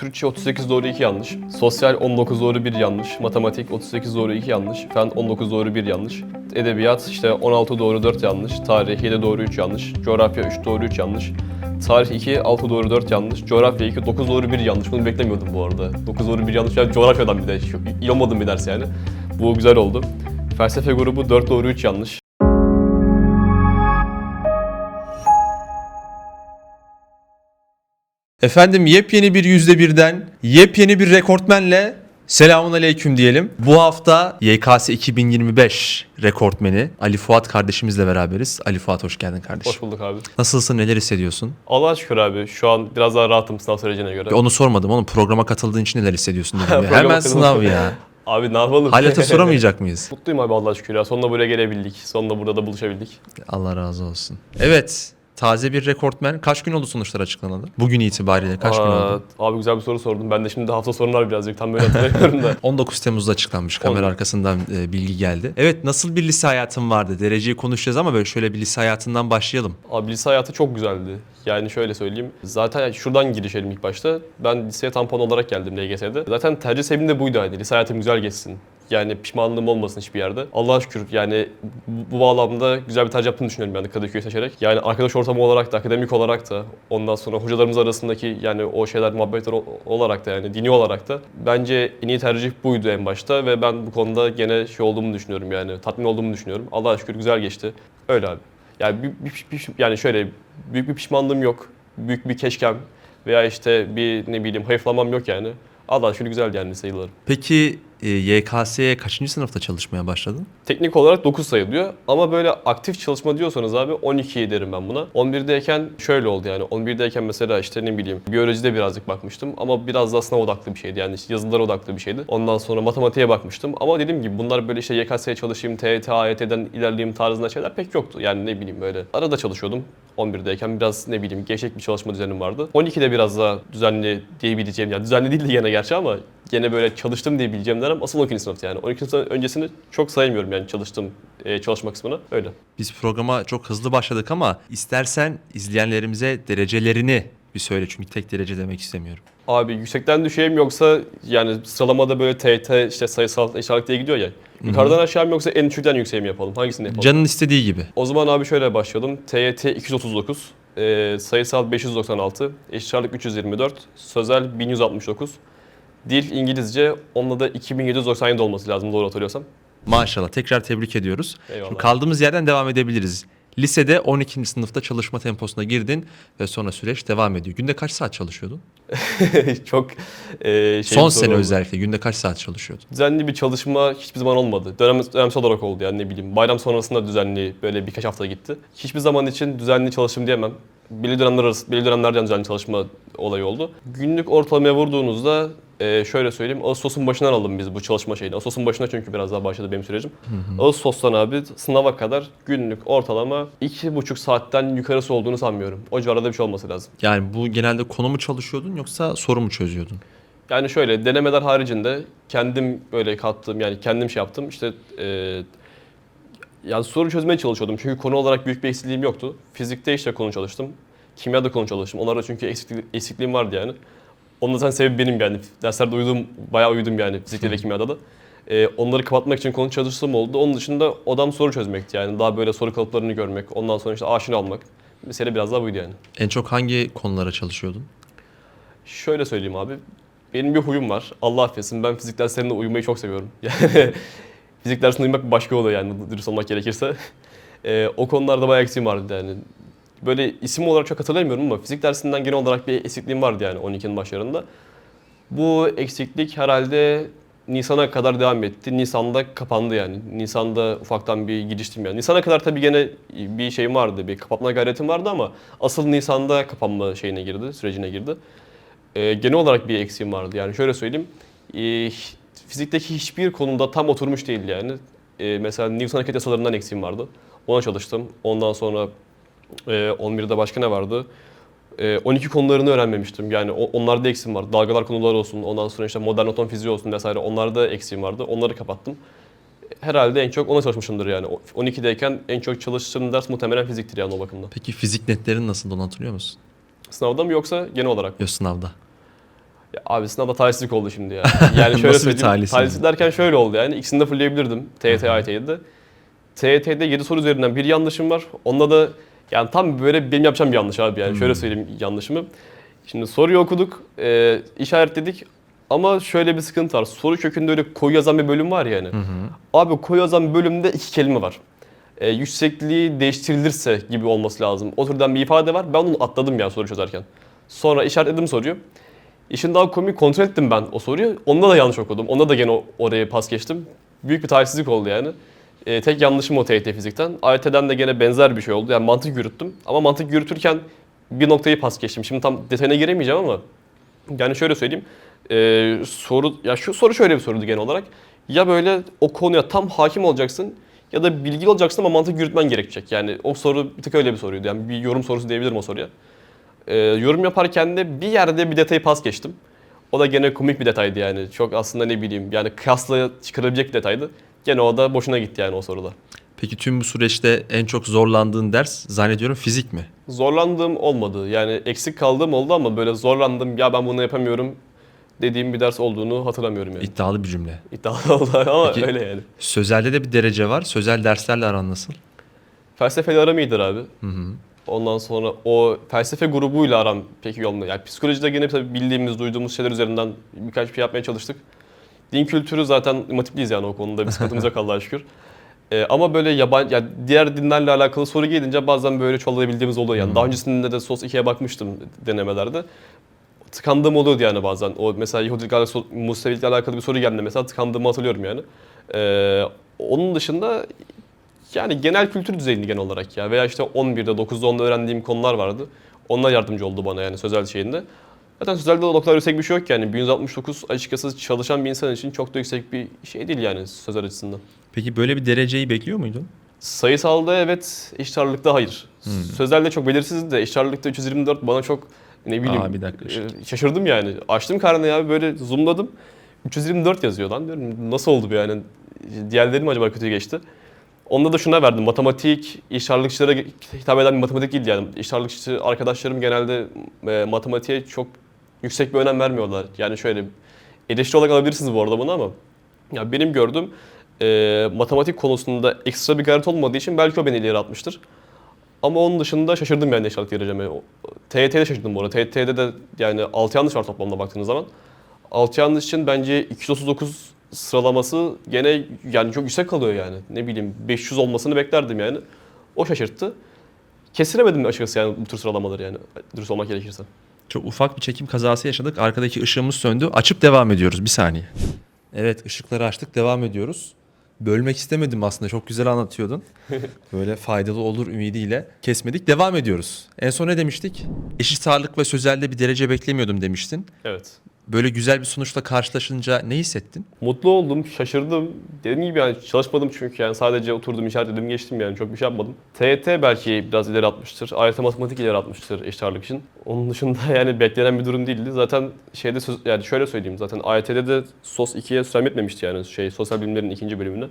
Türkçe 38 doğru 2 yanlış. Sosyal 19 doğru 1 yanlış. Matematik 38 doğru 2 yanlış. Fen 19 doğru 1 yanlış. Edebiyat işte 16 doğru 4 yanlış. Tarih 7 doğru 3 yanlış. Coğrafya 3 doğru 3 yanlış. Tarih 2, 6 doğru 4 yanlış. Coğrafya 2, 9 doğru 1 yanlış. Bunu beklemiyordum bu arada. 9 doğru 1 yanlış. Yani coğrafyadan bir de. İyi olmadığım bir ders yani. Bu güzel oldu. Felsefe grubu 4 doğru 3 yanlış. Efendim yepyeni bir yüzde birden, yepyeni bir rekortmenle selamun aleyküm diyelim. Bu hafta YKS 2025 rekortmeni Ali Fuat kardeşimizle beraberiz. Ali Fuat hoş geldin kardeşim. Hoş bulduk abi. Nasılsın, neler hissediyorsun? Allah'a şükür abi. Şu an biraz daha rahatım sınav sürecine göre. Onu sormadım oğlum programa katıldığın için neler hissediyorsun dedim. ya. Hemen sınav ya. Abi ne yapalım? Halata soramayacak mıyız? Mutluyum abi Allah'a şükür ya. Sonunda buraya gelebildik. Sonunda burada da buluşabildik. Allah razı olsun. Evet, taze bir rekortmen. Kaç gün oldu sonuçlar açıklanalı? Bugün itibariyle kaç gün Aa, oldu? Abi güzel bir soru sordun. Ben de şimdi hafta sonu var birazcık. Tam böyle hatırlamıyorum da. 19 Temmuz'da açıklanmış. Kamera On- arkasından e, bilgi geldi. Evet nasıl bir lise hayatın vardı? Dereceyi konuşacağız ama böyle şöyle bir lise hayatından başlayalım. Abi lise hayatı çok güzeldi. Yani şöyle söyleyeyim. Zaten şuradan girişelim ilk başta. Ben liseye tampon olarak geldim LGS'de. Zaten tercih sebebim de buydu hani. Lise hayatım güzel geçsin. Yani pişmanlığım olmasın hiçbir yerde. Allah'a şükür yani bu, bağlamda güzel bir tercih yaptığını düşünüyorum de Kadıköy'ü seçerek. Yani arkadaş ortamı olarak da, akademik olarak da, ondan sonra hocalarımız arasındaki yani o şeyler, muhabbetler olarak da yani dini olarak da bence en iyi tercih buydu en başta ve ben bu konuda gene şey olduğumu düşünüyorum yani tatmin olduğumu düşünüyorum. Allah'a şükür güzel geçti. Öyle abi. Yani bir, bir- bir- yani şöyle büyük bir pişmanlığım yok. Büyük bir keşkem veya işte bir ne bileyim hayıflamam yok yani. Allah'a şükür güzeldi yani lise yıllarım. Peki e, YKS'ye kaçıncı sınıfta çalışmaya başladın? Teknik olarak 9 sayılıyor ama böyle aktif çalışma diyorsanız abi 12 derim ben buna. 11'deyken şöyle oldu yani 11'deyken mesela işte ne bileyim biyolojide birazcık bakmıştım ama biraz daha sınav odaklı bir şeydi yani işte yazılılar odaklı bir şeydi. Ondan sonra matematiğe bakmıştım ama dediğim gibi bunlar böyle işte YKS'ye çalışayım, TYT, AYT'den ilerleyeyim tarzında şeyler pek yoktu. Yani ne bileyim böyle arada çalışıyordum 11'deyken biraz ne bileyim gevşek bir çalışma düzenim vardı. 12'de biraz daha düzenli diyebileceğim yani düzenli değildi gene gerçi ama gene böyle çalıştım diyebileceğim dönem asıl 12. sınıftı yani. 12. sınıf öncesini çok saymıyorum yani çalıştım e, çalışma kısmına öyle. Biz programa çok hızlı başladık ama istersen izleyenlerimize derecelerini bir söyle çünkü tek derece demek istemiyorum. Abi yüksekten düşeyim yoksa yani sıralamada böyle TYT işte sayısal eşitlik diye gidiyor ya. Yukarıdan aşağı mı yoksa en düşükten yükseğe mi yapalım? Hangisini yapalım? Canın istediği gibi. O zaman abi şöyle başlayalım. TYT 239, e, sayısal 596, eşitlik 324, sözel 1169. Dil İngilizce, onunla da 2797 olması lazım doğru hatırlıyorsam. Maşallah tekrar tebrik ediyoruz. Eyvallah. Şimdi kaldığımız yerden devam edebiliriz. Lisede 12. sınıfta çalışma temposuna girdin ve sonra süreç devam ediyor. Günde kaç saat çalışıyordun? Çok e, şey Son sene oldu. özellikle günde kaç saat çalışıyordun? Düzenli bir çalışma hiçbir zaman olmadı. Dönem, dönemsel olarak oldu yani ne bileyim. Bayram sonrasında düzenli böyle birkaç hafta gitti. Hiçbir zaman için düzenli çalıştım diyemem. Belli dönemler arası, belli dönemlerden düzenli çalışma olayı oldu. Günlük ortalamaya vurduğunuzda e, şöyle söyleyeyim. Ağustos'un başından aldım biz bu çalışma şeyini. Ağustos'un başına çünkü biraz daha başladı benim sürecim. Ağustos'tan abi sınava kadar günlük ortalama iki buçuk saatten yukarısı olduğunu sanmıyorum. O civarda bir şey olması lazım. Yani bu genelde konu mu çalışıyordun yoksa soru mu çözüyordun? Yani şöyle denemeler haricinde kendim böyle kattığım yani kendim şey yaptım işte e, yani soru çözmeye çalışıyordum çünkü konu olarak büyük bir eksikliğim yoktu. Fizikte işte konu çalıştım. Kimyada konu çalıştım. Onlarda çünkü eksikli- eksikliğim vardı yani. Onun zaten sebebi benim yani. Derslerde uyudum, bayağı uyudum yani fizikte ve kimyada da. E, onları kapatmak için konu çalıştığım oldu. Onun dışında odam soru çözmekti yani. Daha böyle soru kalıplarını görmek, ondan sonra işte aşina olmak. Mesele biraz daha buydu yani. En çok hangi konulara çalışıyordun? Şöyle söyleyeyim abi. Benim bir huyum var. Allah affetsin. Ben fizik derslerinde uyumayı çok seviyorum. Yani fizik dersinde uyumak başka oluyor yani dürüst olmak gerekirse. Ee, o konularda bayağı eksiğim vardı yani. Böyle isim olarak çok hatırlamıyorum ama fizik dersinden genel olarak bir eksikliğim vardı yani 12'nin başlarında. Bu eksiklik herhalde Nisan'a kadar devam etti. Nisan'da kapandı yani. Nisan'da ufaktan bir giriştim yani. Nisan'a kadar tabii gene bir şeyim vardı, bir kapatma gayretim vardı ama asıl Nisan'da kapanma şeyine girdi, sürecine girdi. Ee, genel olarak bir eksiğim vardı. Yani şöyle söyleyeyim. Ee, fizikteki hiçbir konuda tam oturmuş değildi yani. Ee, mesela Newton hareket yasalarından eksiğim vardı. Ona çalıştım. Ondan sonra e, 11'de başka ne vardı? E, 12 konularını öğrenmemiştim. Yani o- onlarda eksiğim vardı. Dalgalar konuları olsun, ondan sonra işte modern atom fiziği olsun vesaire. Onlarda eksiğim vardı. Onları kapattım. Herhalde en çok ona çalışmışımdır yani. O- 12'deyken en çok çalıştığım ders muhtemelen fiziktir yani o bakımdan. Peki fizik netlerin nasıl onu hatırlıyor musun? Sınavda mı yoksa genel olarak mı? Yok sınavda. Ya abi sınavda talihsizlik oldu şimdi ya. Yani şöyle Nasıl bir talihsizlik? Talihsizlik derken şöyle oldu yani. İkisini de fullleyebilirdim. TYT, AYT'yi de. TYT'de 7 soru üzerinden bir yanlışım var. Onda da yani tam böyle benim yapacağım bir yanlış abi yani. Şöyle söyleyeyim yanlışımı. Şimdi soruyu okuduk, e, işaretledik ama şöyle bir sıkıntı var. Soru kökünde öyle koyu yazan bir bölüm var yani. Abi koyu yazan bölümde iki kelime var. E, yüksekliği değiştirilirse gibi olması lazım. O türden bir ifade var. Ben onu atladım yani soru çözerken. Sonra işaretledim soruyu. İşin daha komik kontrol ettim ben o soruyu. Onda da yanlış okudum. Onda da gene oraya pas geçtim. Büyük bir talihsizlik oldu yani. E, tek yanlışım o TYT fizikten. AYT'den de gene benzer bir şey oldu. Yani mantık yürüttüm. Ama mantık yürütürken bir noktayı pas geçtim. Şimdi tam detayına giremeyeceğim ama yani şöyle söyleyeyim. E, soru ya şu soru şöyle bir soruydu genel olarak. Ya böyle o konuya tam hakim olacaksın ya da bilgi olacaksın ama mantık yürütmen gerekecek. Yani o soru bir tık öyle bir soruydu. Yani bir yorum sorusu diyebilirim o soruya. E, yorum yaparken de bir yerde bir detayı pas geçtim. O da gene komik bir detaydı yani. Çok aslında ne bileyim yani kıyasla çıkarabilecek bir detaydı. Gene o da boşuna gitti yani o soruda. Peki tüm bu süreçte en çok zorlandığın ders zannediyorum fizik mi? Zorlandığım olmadı. Yani eksik kaldığım oldu ama böyle zorlandım ya ben bunu yapamıyorum dediğim bir ders olduğunu hatırlamıyorum yani. İddialı bir cümle. İddialı oldu ama Peki- öyle yani. Sözelde de bir derece var. Sözel derslerle aran nasıl? Felsefeyle aram iyidir abi. Ondan sonra o felsefe grubuyla aram pek iyi olmadı. Yani psikolojide gene tabii bildiğimiz, duyduğumuz şeyler üzerinden birkaç bir şey yapmaya çalıştık. Din kültürü zaten imatipliyiz yani o konuda. Bir sıkıntımız yok Allah'a şükür. Ee, ama böyle yabancı, yani diğer dinlerle alakalı soru gelince bazen böyle çoğalayabildiğimiz oluyor. Yani daha öncesinde de SOS 2'ye bakmıştım denemelerde. Tıkandığım oluyordu yani bazen. O mesela Yahudilikle Musevilikle alakalı bir soru geldi mesela tıkandığımı hatırlıyorum yani. Ee, onun dışında yani genel kültür düzeyinde genel olarak ya veya işte 11'de 9'da 10'da öğrendiğim konular vardı. Onlar yardımcı oldu bana yani sözel şeyinde. Zaten sözelde de o kadar yüksek bir şey yok yani. 1169 açıkçası çalışan bir insan için çok da yüksek bir şey değil yani sözel açısından. Peki böyle bir dereceyi bekliyor muydun? Sayısalda evet, eşit ağırlıkta hayır. Sözelde çok belirsizdi de eşit ağırlıkta 324 bana çok ne bileyim Aa, bir dakika e, şaşırdım yani. Açtım karneyi abi böyle zoomladım. 324 yazıyor lan diyorum. Nasıl oldu bu yani? Diğerleri mi acaba kötü geçti? Onda da şuna verdim. Matematik, eşit ağırlıkçılara hitap eden bir matematik değildi yani. Eşit ağırlıkçı arkadaşlarım genelde e, matematiğe çok yüksek bir önem vermiyorlar. Yani şöyle eleştiri olarak alabilirsiniz bu arada bunu ama ya benim gördüğüm e, matematik konusunda ekstra bir garanti olmadığı için belki o beni ileri atmıştır. Ama onun dışında şaşırdım yani eşyalık dereceme. O- TYT'de şaşırdım bu arada. TYT'de de yani 6 yanlış var toplamda baktığınız zaman. 6 yanlış için bence 239 sıralaması gene yani çok yüksek kalıyor yani. Ne bileyim 500 olmasını beklerdim yani. O şaşırttı. Kesiremedim açıkçası yani bu tür sıralamaları yani dürüst olmak gerekirse. Çok ufak bir çekim kazası yaşadık. Arkadaki ışığımız söndü. Açıp devam ediyoruz. Bir saniye. Evet ışıkları açtık. Devam ediyoruz. Bölmek istemedim aslında. Çok güzel anlatıyordun. Böyle faydalı olur ümidiyle kesmedik. Devam ediyoruz. En son ne demiştik? Eşit ağırlık ve sözelde bir derece beklemiyordum demiştin. Evet. Böyle güzel bir sonuçla karşılaşınca ne hissettin? Mutlu oldum, şaşırdım. Dediğim gibi yani çalışmadım çünkü yani sadece oturdum işaretledim geçtim yani çok bir şey yapmadım. TYT belki biraz ileri atmıştır. AYT matematik ileri atmıştır eşit için. Onun dışında yani beklenen bir durum değildi. Zaten şeyde söz, yani şöyle söyleyeyim zaten AYT'de de SOS 2'ye sürem yetmemişti yani şey sosyal bilimlerin ikinci bölümüne.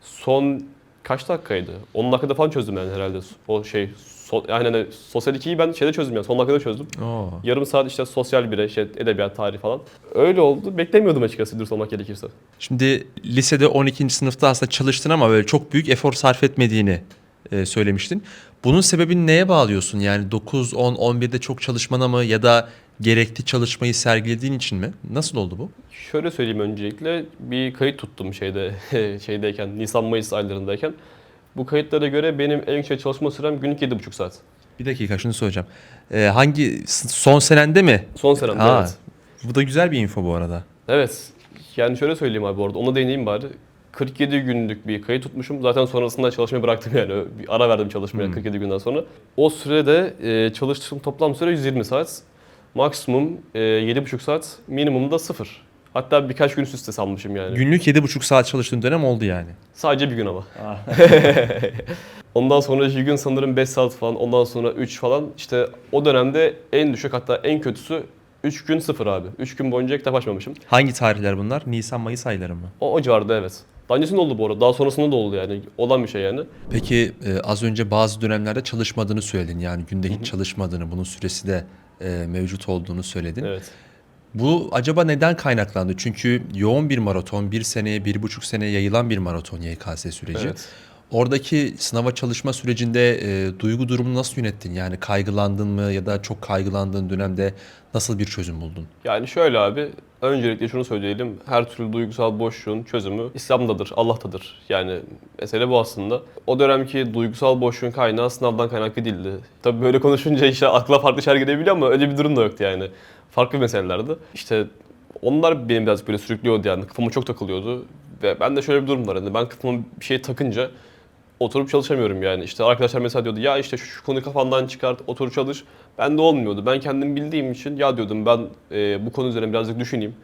Son kaç dakikaydı? 10 dakikada falan çözdüm yani herhalde o şey. So, yani hani sosyal 2'yi ben şeyde çözdüm yani son dakikada çözdüm. Oo. Yarım saat işte sosyal bire, şey, edebiyat, tarih falan. Öyle oldu. Beklemiyordum açıkçası dürüst olmak gerekirse. Şimdi lisede 12. sınıfta aslında çalıştın ama böyle çok büyük efor sarf etmediğini e, söylemiştin. Bunun sebebini neye bağlıyorsun? Yani 9, 10, 11'de çok çalışmana mı ya da gerekli çalışmayı sergilediğin için mi? Nasıl oldu bu? Şöyle söyleyeyim öncelikle bir kayıt tuttum şeyde şeydeyken Nisan Mayıs aylarındayken. Bu kayıtlara göre benim en yüksek çalışma sürem günlük 7,5 saat. Bir dakika şunu söyleyeceğim. E, hangi son senende mi? Son senemde Aa, evet. Bu da güzel bir info bu arada. Evet. Yani şöyle söyleyeyim abi orada ona değineyim bari. 47 günlük bir kayıt tutmuşum. Zaten sonrasında çalışmayı bıraktım yani. Bir ara verdim çalışmaya 47 günden sonra. O sürede e, çalıştığım toplam süre 120 saat. Maksimum e, 7,5 saat. Minimum da 0. Hatta birkaç gün üst üste salmışım yani. Günlük 7,5 saat çalıştığın dönem oldu yani. Sadece bir gün ama. Ondan sonra iki gün sanırım 5 saat falan. Ondan sonra 3 falan. İşte o dönemde en düşük hatta en kötüsü 3 gün 0 abi. 3 gün boyunca kitap açmamışım. Hangi tarihler bunlar? Nisan, Mayıs ayları mı? O, o civarda evet. Daha öncesinde oldu bu arada. Daha sonrasında da oldu yani. Olan bir şey yani. Peki e, az önce bazı dönemlerde çalışmadığını söyledin. Yani günde hiç çalışmadığını, bunun süresi de e, mevcut olduğunu söyledin. Evet. Bu acaba neden kaynaklandı? Çünkü yoğun bir maraton, bir seneye, bir buçuk seneye yayılan bir maraton YKS süreci. Evet. Oradaki sınava çalışma sürecinde e, duygu durumunu nasıl yönettin? Yani kaygılandın mı ya da çok kaygılandığın dönemde nasıl bir çözüm buldun? Yani şöyle abi, öncelikle şunu söyleyelim. Her türlü duygusal boşluğun çözümü İslam'dadır, Allah'tadır. Yani mesele bu aslında. O dönemki duygusal boşluğun kaynağı sınavdan kaynaklı değildi. Tabii böyle konuşunca işte akla farklı şeyler gelebiliyor ama öyle bir durum da yoktu yani. Farklı meselelerdi. İşte onlar beni biraz böyle sürüklüyordu yani. Kafama çok takılıyordu. Ve ben de şöyle bir durum var. Yani ben kafama bir şey takınca oturup çalışamıyorum yani. İşte arkadaşlar mesela diyordu ya işte şu, şu konuyu kafandan çıkart, otur çalış. Ben de olmuyordu. Ben kendim bildiğim için ya diyordum ben e, bu konu üzerine birazcık düşüneyim.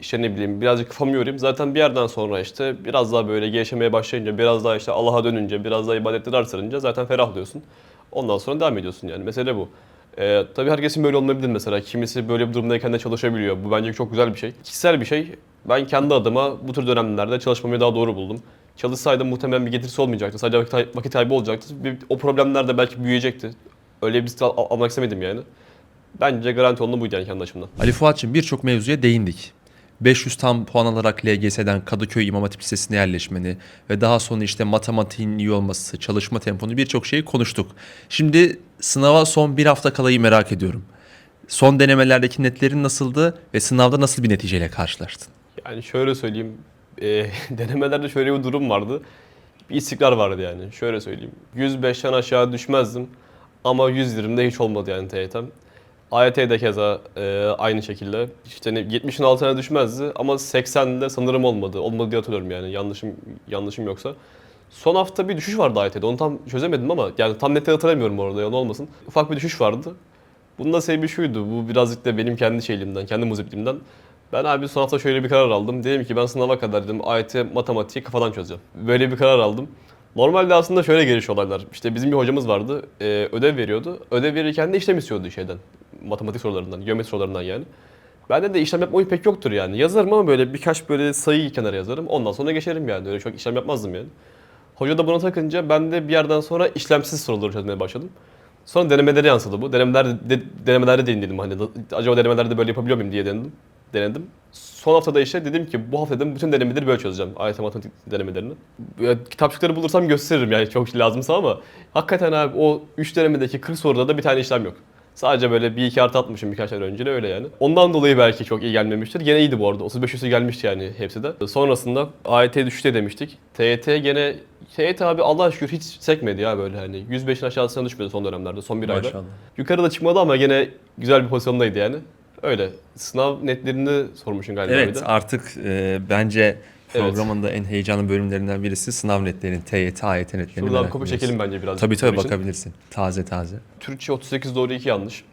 İşte ne bileyim birazcık kafamı yorayım. Zaten bir yerden sonra işte biraz daha böyle gelişmeye başlayınca, biraz daha işte Allah'a dönünce, biraz daha ibadetleri artırınca zaten ferahlıyorsun. Ondan sonra devam ediyorsun yani. Mesele bu. Ee, tabii herkesin böyle olmayabilir mesela. Kimisi böyle bir durumdayken de çalışabiliyor. Bu bence çok güzel bir şey. Kişisel bir şey. Ben kendi adıma bu tür dönemlerde çalışmamayı daha doğru buldum. Çalışsaydım muhtemelen bir getirisi olmayacaktı. Sadece vakit, vakit kaybı olacaktı. Bir- o problemler de belki büyüyecekti. Öyle bir risk al- almak istemedim yani. Bence garanti olanı buydu yani kendi açımdan. Ali Fuat'cığım birçok mevzuya değindik. 500 tam puan alarak LGS'den Kadıköy İmam Hatip Lisesi'ne yerleşmeni ve daha sonra işte matematiğin iyi olması, çalışma temponu birçok şeyi konuştuk. Şimdi sınava son bir hafta kalayı merak ediyorum. Son denemelerdeki netlerin nasıldı ve sınavda nasıl bir neticeyle karşılaştın? Yani şöyle söyleyeyim. E, denemelerde şöyle bir durum vardı. Bir istikrar vardı yani. Şöyle söyleyeyim. 105'ten aşağı düşmezdim. Ama 120'de hiç olmadı yani TYT'm. AYT'de keza e, aynı şekilde. İşte ne- 70'in altına düşmezdi ama 80'de sanırım olmadı. Olmadı diye hatırlıyorum yani yanlışım yanlışım yoksa. Son hafta bir düşüş vardı AYT'de. Onu tam çözemedim ama yani tam net hatırlamıyorum orada yalan olmasın. Ufak bir düşüş vardı. Bunun da sebebi şuydu. Bu birazcık da benim kendi şeyliğimden, kendi muzipliğimden. Ben abi son hafta şöyle bir karar aldım. Dedim ki ben sınava kadar dedim AYT matematiği kafadan çözeceğim. Böyle bir karar aldım. Normalde aslında şöyle geliş olaylar. İşte bizim bir hocamız vardı. e, ödev veriyordu. Ödev verirken de işlem istiyordu şeyden. Matematik sorularından, geometri sorularından yani. Bende de işlem yapma pek yoktur yani. Yazarım ama böyle birkaç böyle sayıyı kenara yazarım. Ondan sonra geçerim yani. Öyle çok işlem yapmazdım yani. Hoca da buna takınca ben de bir yerden sonra işlemsiz soruları çözmeye başladım. Sonra denemelere yansıdı bu. Denemelerde, de, denemelerde denedim hani acaba denemelerde böyle yapabiliyor muyum diye denedim. Denedim. Son haftada işte dedim ki bu hafta dedim bütün denemeleri böyle çözeceğim. AYT matematik denemelerini. Ya, kitapçıkları bulursam gösteririm yani çok lazımsa ama hakikaten abi o 3 denemedeki 40 soruda da bir tane işlem yok. Sadece böyle bir iki artı atmışım birkaç ay önce de öyle yani. Ondan dolayı belki çok iyi gelmemiştir. Gene iyiydi bu arada. 35 üstü gelmişti yani hepsi de. Sonrasında AYT düşüşte demiştik. TYT gene TYT abi Allah şükür hiç sekmedi ya böyle hani. 105'in aşağısına düşmedi son dönemlerde, son bir ayda. Maşallah. Yukarıda çıkmadı ama gene güzel bir pozisyondaydı yani. Öyle. Sınav netlerini sormuşsun galiba bir Evet de. artık e, bence programın da en heyecanlı bölümlerinden birisi sınav netlerin, TYT, AYT netlerini Şuradan merak bir kopya ediyoruz. çekelim bence biraz. Tabii tabii bakabilirsin. Taze taze. Türkçe 38 doğru 2 yanlış.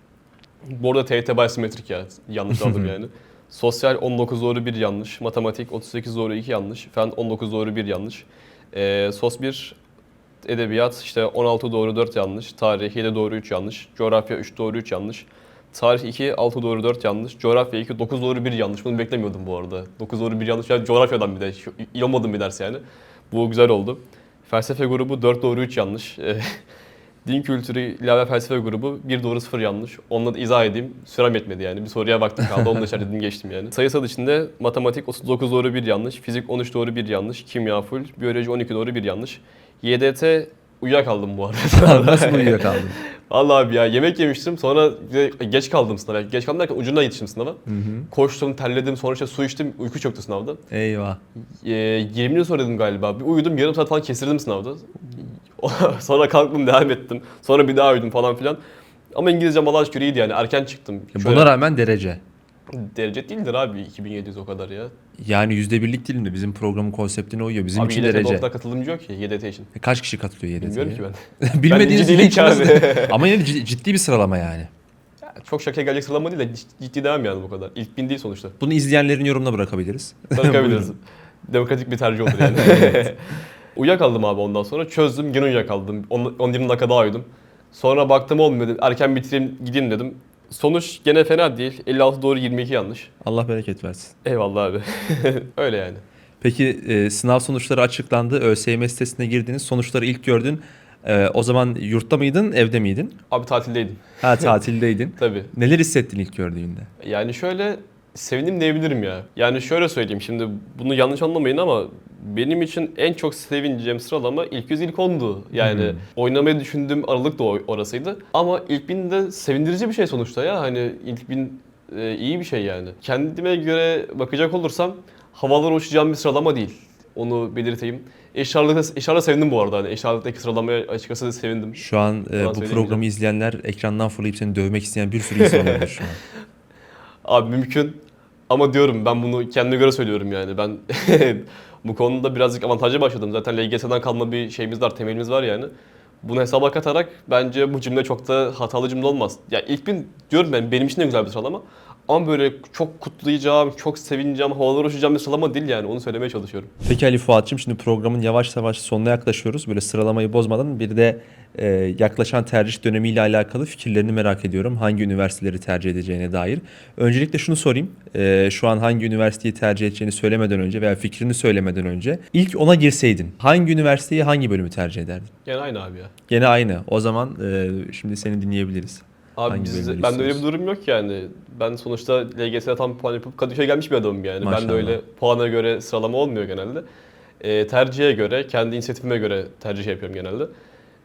Bu arada TYT baysimetrik ya. Yanlış aldım yani. Sosyal 19 doğru 1 yanlış. Matematik 38 doğru 2 yanlış. Fen 19 doğru 1 yanlış. Ee, sos 1 edebiyat işte 16 doğru 4 yanlış. Tarih 7 doğru 3 yanlış. Coğrafya 3 doğru 3 yanlış. Tarih 2 6 doğru 4 yanlış. Coğrafya 2 9 doğru 1 yanlış. Bunu beklemiyordum bu arada. 9 doğru 1 yanlış. Yani coğrafyadan bir de. Olmadım bir ders yani. Bu güzel oldu. Felsefe grubu 4 doğru 3 yanlış. Ee, Din kültürü ilave felsefe grubu 1 doğru 0 yanlış. Onunla da izah edeyim. Sürem yetmedi yani. Bir soruya baktım kaldı. Onu da işaretledim geçtim yani. Sayısal içinde matematik 39 doğru 1 yanlış. Fizik 13 doğru 1 yanlış. Kimya full. Biyoloji 12 doğru 1 yanlış. YDT uyuyakaldım bu arada. Nasıl uyuyakaldın? Vallahi abi ya yemek yemiştim sonra geç kaldım sınava. Geç kaldım derken ucundan yetiştim sınava. Koştum, terledim, sonra işte su içtim, uyku çöktü sınavda. Eyvah. Ee, 20 yıl sonra dedim galiba. Bir uyudum, yarım saat falan kesirdim sınavda. sonra kalktım, devam ettim. Sonra bir daha uyudum falan filan. Ama İngilizcem Allah'a şükür iyiydi yani. Erken çıktım. Şöyle- Buna rağmen derece. Derece değildir abi 2700 o kadar ya. Yani yüzde birlik değil mi? Bizim programın konseptine uyuyor. Bizim abi için YDT derece. nokta katılımcı yok ki YDT için. Kaç kişi katılıyor YDT'ye? Bilmiyorum ki ben. Bilmediğiniz Ben için abi. Ama yine ciddi bir sıralama yani. Ya, Çok şaka gelecek sıralama değil de cid- ciddi devam yani bu kadar. İlk bin değil sonuçta. Bunu izleyenlerin yorumuna bırakabiliriz. Bırakabiliriz. Demokratik bir tercih olur yani. uyuyakaldım abi ondan sonra. Çözdüm gene uyuyakaldım. 10-20 dakika daha uyudum. Sonra baktım olmuyor. Erken bitireyim gideyim dedim. Sonuç gene fena değil. 56 doğru 22 yanlış. Allah bereket versin. Eyvallah abi. Öyle yani. Peki e, sınav sonuçları açıklandı. ÖSYM sitesine girdiniz. Sonuçları ilk gördün. E, o zaman yurtta mıydın, evde miydin? Abi tatildeydim. Ha tatildeydin. Tabii. Neler hissettin ilk gördüğünde? Yani şöyle sevindim diyebilirim ya. Yani şöyle söyleyeyim şimdi bunu yanlış anlamayın ama benim için en çok sevineceğim sıralama ilk yüz ilk 10'du. Yani oynamayı düşündüğüm aralık da orasıydı. Ama ilk bin de sevindirici bir şey sonuçta ya. Hani ilk bin e, iyi bir şey yani. Kendime göre bakacak olursam havalara uçacağım bir sıralama değil. Onu belirteyim. Eşarlıkta, eşarla sevindim bu arada. Hani eşarlıktaki sıralamaya açıkçası sevindim. Şu an e, bu programı izleyenler ekrandan fırlayıp seni dövmek isteyen bir sürü insan olabilir şu an. Abi mümkün. Ama diyorum ben bunu kendime göre söylüyorum yani. Ben bu konuda birazcık avantajlı başladım. Zaten LGS'den kalma bir şeyimiz var, temelimiz var yani. Bunu hesaba katarak bence bu cümle çok da hatalı cümle olmaz. Ya ilk bin diyorum ben benim için de güzel bir sıralama. Ama böyle çok kutlayacağım, çok sevineceğim, havalara uçacağım bir sıralama değil yani. Onu söylemeye çalışıyorum. Peki Ali Fuat'cığım şimdi programın yavaş yavaş sonuna yaklaşıyoruz. Böyle sıralamayı bozmadan bir de e, yaklaşan tercih dönemiyle alakalı fikirlerini merak ediyorum. Hangi üniversiteleri tercih edeceğine dair. Öncelikle şunu sorayım. E, şu an hangi üniversiteyi tercih edeceğini söylemeden önce veya fikrini söylemeden önce ilk ona girseydin hangi üniversiteyi hangi bölümü tercih ederdin? Yani aynı abi ya. Gene aynı. O zaman e, şimdi seni dinleyebiliriz. Abi Hangi biz, ben de öyle bir istiyorsun? durum yok yani. Ben sonuçta LGS'de tam puan yapıp Kadıköy'e gelmiş bir adamım yani. Ben Maşallah. de öyle puana göre sıralama olmuyor genelde. Ee, tercihe göre, kendi inisiyatifime göre tercih yapıyorum genelde.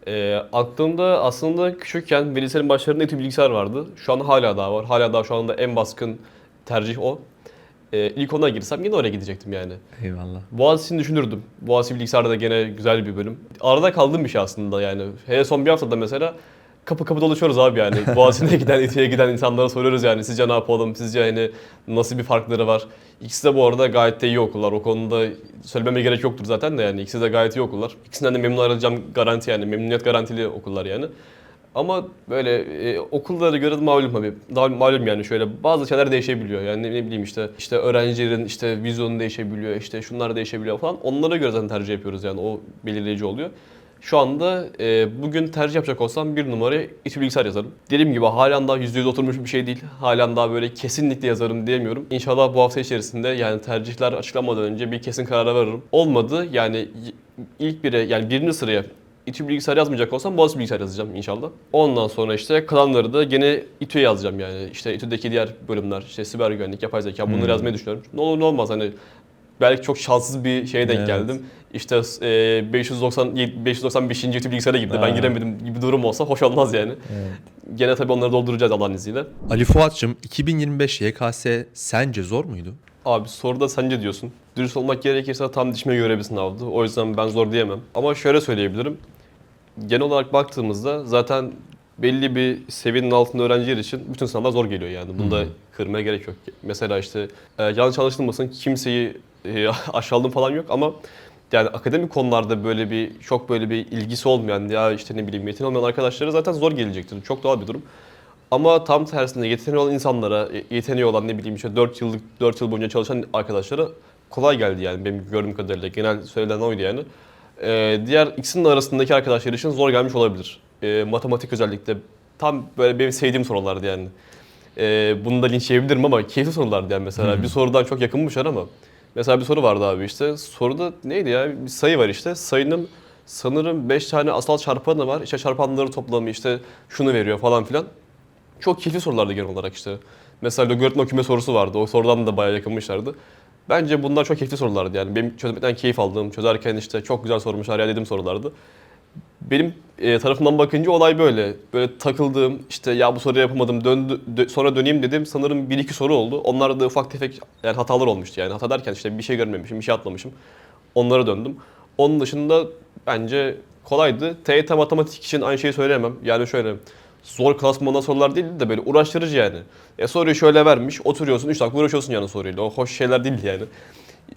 Ee, aklımda aslında küçükken lisenin başlarında etü bilgisayar vardı. Şu an hala daha var. Hala daha şu anda en baskın tercih o. Ee, ilk ona girsem yine oraya gidecektim yani. Eyvallah. Boğaziçi'ni düşünürdüm. Boğaziçi bilgisayarda da gene güzel bir bölüm. Arada kaldığım bir şey aslında yani. Hele son bir haftada mesela kapı kapı dolaşıyoruz abi yani. Boğaziçi'ne giden, İTÜ'ye giden insanlara soruyoruz yani. Sizce ne yapalım? Sizce hani nasıl bir farkları var? İkisi de bu arada gayet de iyi okullar. O konuda söylememe gerek yoktur zaten de yani. İkisi de gayet iyi okullar. İkisinden de memnun ayrılacağım garanti yani. Memnuniyet garantili okullar yani. Ama böyle e, okullara göre de malum tabii. Daha malum yani şöyle bazı şeyler değişebiliyor. Yani ne, ne bileyim işte işte öğrencilerin işte vizyonu değişebiliyor, işte şunlar değişebiliyor falan. Onlara göre zaten tercih yapıyoruz yani o belirleyici oluyor. Şu anda e, bugün tercih yapacak olsam bir numaraya İTÜ bilgisayar yazarım. Dediğim gibi halen daha %100 oturmuş bir şey değil. Halen daha böyle kesinlikle yazarım diyemiyorum. İnşallah bu hafta içerisinde yani tercihler açıklanmadan önce bir kesin karara varırım. Olmadı yani ilk bire yani birinci sıraya İTÜ bilgisayar yazmayacak olsam Boğaziçi bilgisayar yazacağım inşallah. Ondan sonra işte kalanları da gene İTÜ'ye yazacağım yani. İşte İTÜ'deki diğer bölümler, işte siber güvenlik, yapay zeka bunları yazmayı düşünüyorum. Ne olur ne olmaz hani belki çok şanssız bir şeye denk Evet. geldim. İşte e, 590 595. İTÜ bilgisayara girdi. Ha. Ben giremedim gibi durum olsa hoş olmaz yani. Gene tabii onları dolduracağız Allah'ın izniyle. Ali Fuat'cığım 2025 YKS sence zor muydu? Abi soruda sence diyorsun. Dürüst olmak gerekirse tam dişime göre bir sınavdı. O yüzden ben zor diyemem. Ama şöyle söyleyebilirim. Genel olarak baktığımızda zaten belli bir seviyenin altında öğrenciler için bütün sınavlar zor geliyor yani. Bunda kırmaya gerek yok. Mesela işte e, yanlış anlaşılmasın kimseyi e, falan yok ama yani akademik konularda böyle bir çok böyle bir ilgisi olmayan ya işte ne bileyim yeteneği olmayan arkadaşlara zaten zor gelecektir. Çok doğal bir durum. Ama tam tersinde yeteneği olan insanlara, yeteneği olan ne bileyim işte 4 yıllık 4 yıl boyunca çalışan arkadaşlara kolay geldi yani benim gördüğüm kadarıyla. Genel söylenen oydu yani. Ee, diğer ikisinin arasındaki arkadaşlar için zor gelmiş olabilir. Ee, matematik özellikle tam böyle benim sevdiğim sorulardı yani. Ee, bunu da linçleyebilirim ama keyifli sorulardı yani mesela. Bir sorudan çok yakınmışlar ama. Mesela bir soru vardı abi işte. Soruda neydi ya? Bir sayı var işte. Sayının sanırım 5 tane asal çarpanı var. İşte çarpanları toplamı işte şunu veriyor falan filan. Çok keyifli sorulardı genel olarak işte. Mesela logaritma küme sorusu vardı. O sorudan da bayağı yakınmışlardı. Bence bunlar çok keyifli sorulardı yani. Benim çözmekten keyif aldığım, çözerken işte çok güzel sormuşlar ya dediğim sorulardı. Benim e, tarafımdan bakınca olay böyle. Böyle takıldığım, işte ya bu soruyu yapamadım, döndü, dö- sonra döneyim dedim. Sanırım bir iki soru oldu. Onlar da ufak tefek yani hatalar olmuştu yani. Hata derken işte bir şey görmemişim, bir şey atlamışım. Onlara döndüm. Onun dışında bence kolaydı. TYT matematik için aynı şeyi söyleyemem. Yani şöyle zor klasmandan sorular değil de böyle uğraştırıcı yani. E soruyu şöyle vermiş, oturuyorsun 3 dakika uğraşıyorsun yani soruyla. O hoş şeyler değil yani.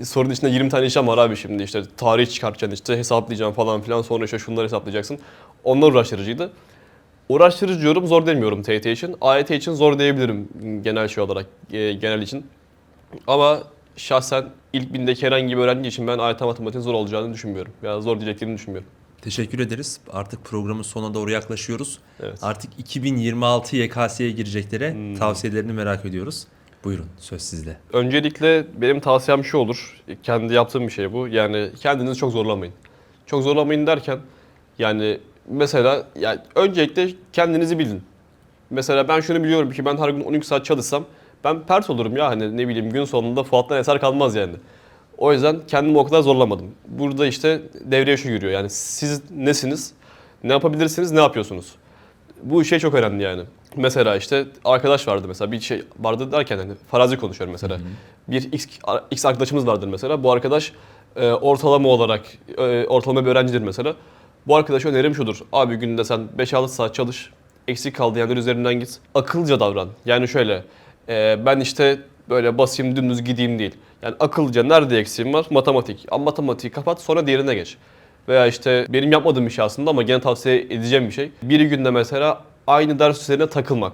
Sorunun içinde 20 tane işlem var abi şimdi işte tarih çıkartacaksın işte hesaplayacaksın falan filan sonra işte şunları hesaplayacaksın. Onlar uğraştırıcıydı. Uğraştırıcı diyorum zor demiyorum TYT için. AYT için zor diyebilirim genel şey olarak e, genel için. Ama şahsen ilk bindeki herhangi bir öğrenci için ben AYT matematiğin zor olacağını düşünmüyorum. Ya zor diyeceklerini düşünmüyorum. Teşekkür ederiz. Artık programın sonuna doğru yaklaşıyoruz. Evet. Artık 2026 YKS'ye gireceklere tavsiyelerini merak ediyoruz. Buyurun söz sizde. Öncelikle benim tavsiyem şu olur. Kendi yaptığım bir şey bu. Yani kendinizi çok zorlamayın. Çok zorlamayın derken yani mesela yani öncelikle kendinizi bilin. Mesela ben şunu biliyorum ki ben her gün 12 saat çalışsam Ben pert olurum ya hani ne bileyim gün sonunda Fuat'tan eser kalmaz yani. O yüzden kendimi o kadar zorlamadım. Burada işte devreye şu giriyor yani siz nesiniz, ne yapabilirsiniz, ne yapıyorsunuz? Bu şey çok önemli yani. Mesela işte arkadaş vardı mesela bir şey vardı derken hani farazi konuşuyorum mesela. Bir X, X arkadaşımız vardır mesela. Bu arkadaş e, ortalama olarak e, ortalama bir öğrencidir mesela. Bu arkadaşa önerim şudur. Abi günde sen 5-6 saat çalış. Eksik kaldı yerler üzerinden git. Akıllıca davran. Yani şöyle e, ben işte böyle basayım dümdüz gideyim değil. Yani akıllıca nerede eksiğim var? Matematik. Ama matematiği kapat sonra diğerine geç. Veya işte benim yapmadığım bir şey aslında ama gene tavsiye edeceğim bir şey. Bir günde mesela aynı ders üzerine takılmak.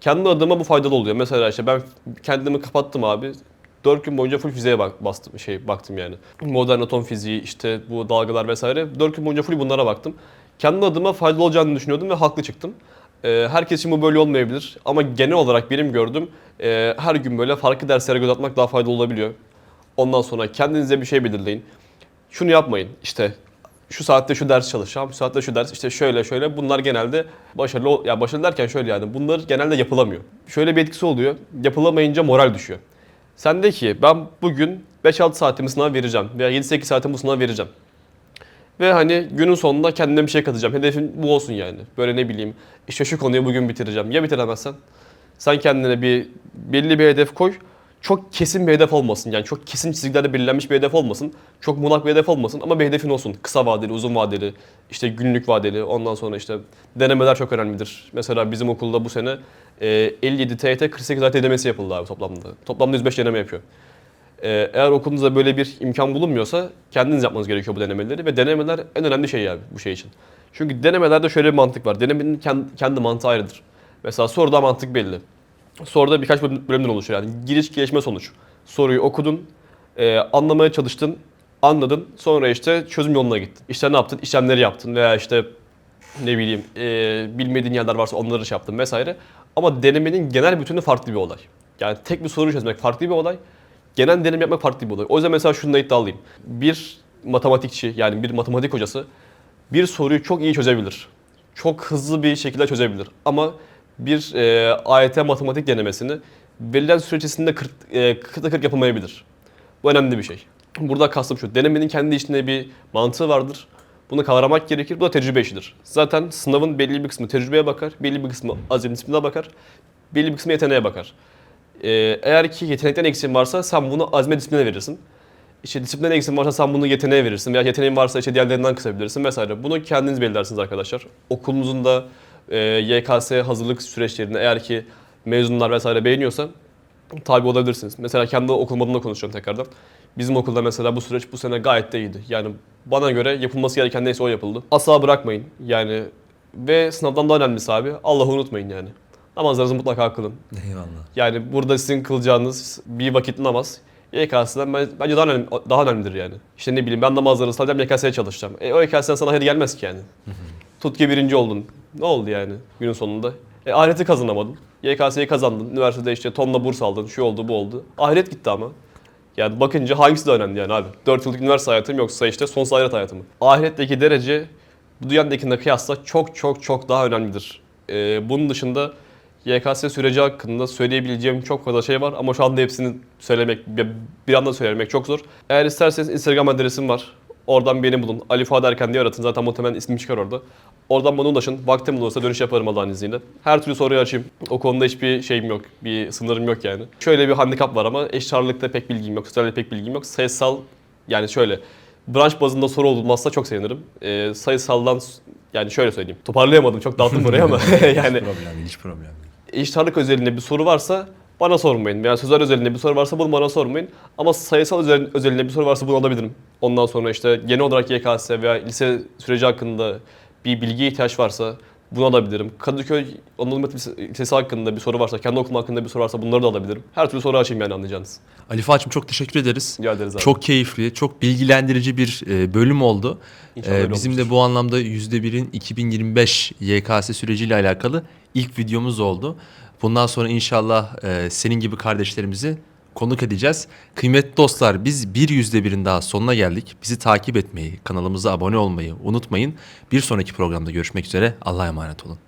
Kendi adıma bu faydalı oluyor. Mesela işte ben kendimi kapattım abi. 4 gün boyunca full fiziğe bak, bastım, şey baktım yani. Modern atom fiziği, işte bu dalgalar vesaire. 4 gün boyunca full bunlara baktım. Kendi adıma faydalı olacağını düşünüyordum ve haklı çıktım. Ee, herkes için bu böyle olmayabilir ama genel olarak benim gördüm e, her gün böyle farklı derslere göz atmak daha faydalı olabiliyor. Ondan sonra kendinize bir şey belirleyin. Şunu yapmayın işte şu saatte şu ders çalışacağım, şu saatte şu ders işte şöyle şöyle bunlar genelde başarılı ya başarılı derken şöyle yani bunlar genelde yapılamıyor. Şöyle bir etkisi oluyor. Yapılamayınca moral düşüyor. Sen de ki ben bugün 5-6 saatimi sınav vereceğim veya 7-8 saatimi bu sınav vereceğim. Ve hani günün sonunda kendime bir şey katacağım. Hedefim bu olsun yani. Böyle ne bileyim işte şu konuyu bugün bitireceğim. Ya bitiremezsen? Sen kendine bir belli bir hedef koy. Çok kesin bir hedef olmasın. Yani çok kesin çizgilerle belirlenmiş bir hedef olmasın. Çok muğlak bir hedef olmasın ama bir hedefin olsun. Kısa vadeli, uzun vadeli, işte günlük vadeli. Ondan sonra işte denemeler çok önemlidir. Mesela bizim okulda bu sene e, 57 TYT 48 AYT denemesi yapıldı abi toplamda. Toplamda 105 deneme yapıyor. Ee, eğer okulunuzda böyle bir imkan bulunmuyorsa kendiniz yapmanız gerekiyor bu denemeleri ve denemeler en önemli şey yani bu şey için. Çünkü denemelerde şöyle bir mantık var. Denemenin kendi mantığı ayrıdır. Mesela soruda mantık belli. Soruda birkaç bölüm- bölümden oluşuyor yani giriş, gelişme, sonuç. Soruyu okudun, e, anlamaya çalıştın, anladın, sonra işte çözüm yoluna gittin. İşte ne yaptın? İşlemleri yaptın veya işte ne bileyim e, bilmediğin yerler varsa onları şey yaptın vesaire. Ama denemenin genel bütünü farklı bir olay. Yani tek bir soru çözmek farklı bir olay. Genel deneyim yapmak farklı bir olay. O yüzden mesela şunu da iddialıyım. Bir matematikçi yani bir matematik hocası bir soruyu çok iyi çözebilir. Çok hızlı bir şekilde çözebilir. Ama bir e, AYT matematik denemesini verilen süre içerisinde 40, e, 40'a 40 yapamayabilir. Bu önemli bir şey. Burada kastım şu, denemenin kendi içinde bir mantığı vardır. Bunu kavramak gerekir. Bu da tecrübe işidir. Zaten sınavın belli bir kısmı tecrübeye bakar, belli bir kısmı azim disipline bakar, belli bir kısmı yeteneğe bakar. Ee, eğer ki yetenekten eksiğin varsa sen bunu azme disipline verirsin. İşte disiplinden eksiğin varsa sen bunu yeteneğe verirsin veya yeteneğin varsa işte diğerlerinden kısabilirsin vesaire. Bunu kendiniz belirlersiniz arkadaşlar. Okulunuzun da e, YKS hazırlık süreçlerinde eğer ki mezunlar vesaire beğeniyorsa tabi olabilirsiniz. Mesela kendi okulum adına konuşuyorum tekrardan. Bizim okulda mesela bu süreç bu sene gayet de iyiydi. Yani bana göre yapılması gereken neyse o yapıldı. Asla bırakmayın yani ve sınavdan daha önemlisi abi Allah'ı unutmayın yani. Namazlarınızı mutlaka kılın. Eyvallah. Yani burada sizin kılacağınız bir vakit namaz YKS'den ben- bence daha önemli, daha önemlidir yani. İşte ne bileyim ben namazları ıslatacağım YKS'ye çalışacağım. E, o YKS'den sana hayır gelmez ki yani. Tut birinci oldun. Ne oldu yani günün sonunda? E, ahireti kazanamadın. YKS'yi kazandın. Üniversitede işte tonla burs aldın. Şu oldu bu oldu. Ahiret gitti ama. Yani bakınca hangisi de önemli yani abi? 4 yıllık üniversite hayatım yoksa işte sonsuz ahiret hayatım? Ahiretteki derece bu dünyadakine kıyasla çok çok çok daha önemlidir. Ee, bunun dışında YKS süreci hakkında söyleyebileceğim çok fazla şey var ama şu anda hepsini söylemek, bir anda söylemek çok zor. Eğer isterseniz Instagram adresim var. Oradan beni bulun. Ali Fuat Erken diye aratın. Zaten muhtemelen ismim çıkar orada. Oradan bana ulaşın. Vaktim olursa dönüş yaparım Allah'ın izniyle. Her türlü soruyu açayım. O konuda hiçbir şeyim yok. Bir sınırım yok yani. Şöyle bir handikap var ama eşit ağırlıkta pek bilgim yok. Sosyalde pek bilgim yok. Sayısal yani şöyle branş bazında soru olmazsa çok sevinirim. Ee, sayısaldan yani şöyle söyleyeyim. Toparlayamadım. Çok dağıttım buraya ama yani Problem değil, hiç problem değil. eşit ağırlık özelinde bir soru varsa bana sormayın. Veya sözel özelinde bir soru varsa bunu bana sormayın. Ama sayısal özel, özelinde bir soru varsa bunu alabilirim. Ondan sonra işte genel olarak YKS veya lise süreci hakkında bir bilgiye ihtiyaç varsa bunu alabilirim. Kadıköy Anadolu Lisesi hakkında bir soru varsa, kendi okulum hakkında bir soru varsa bunları da alabilirim. Her türlü soru açayım yani anlayacağınız. Ali Fuat'cığım çok teşekkür ederiz. Rica ederiz abi. Çok keyifli, çok bilgilendirici bir e, bölüm oldu. E, öyle bizim olmuştur. de bu anlamda %1'in 2025 YKS süreciyle alakalı ilk videomuz oldu. Bundan sonra inşallah e, senin gibi kardeşlerimizi konuk edeceğiz. Kıymetli dostlar biz bir yüzde birin daha sonuna geldik. Bizi takip etmeyi, kanalımıza abone olmayı unutmayın. Bir sonraki programda görüşmek üzere. Allah'a emanet olun.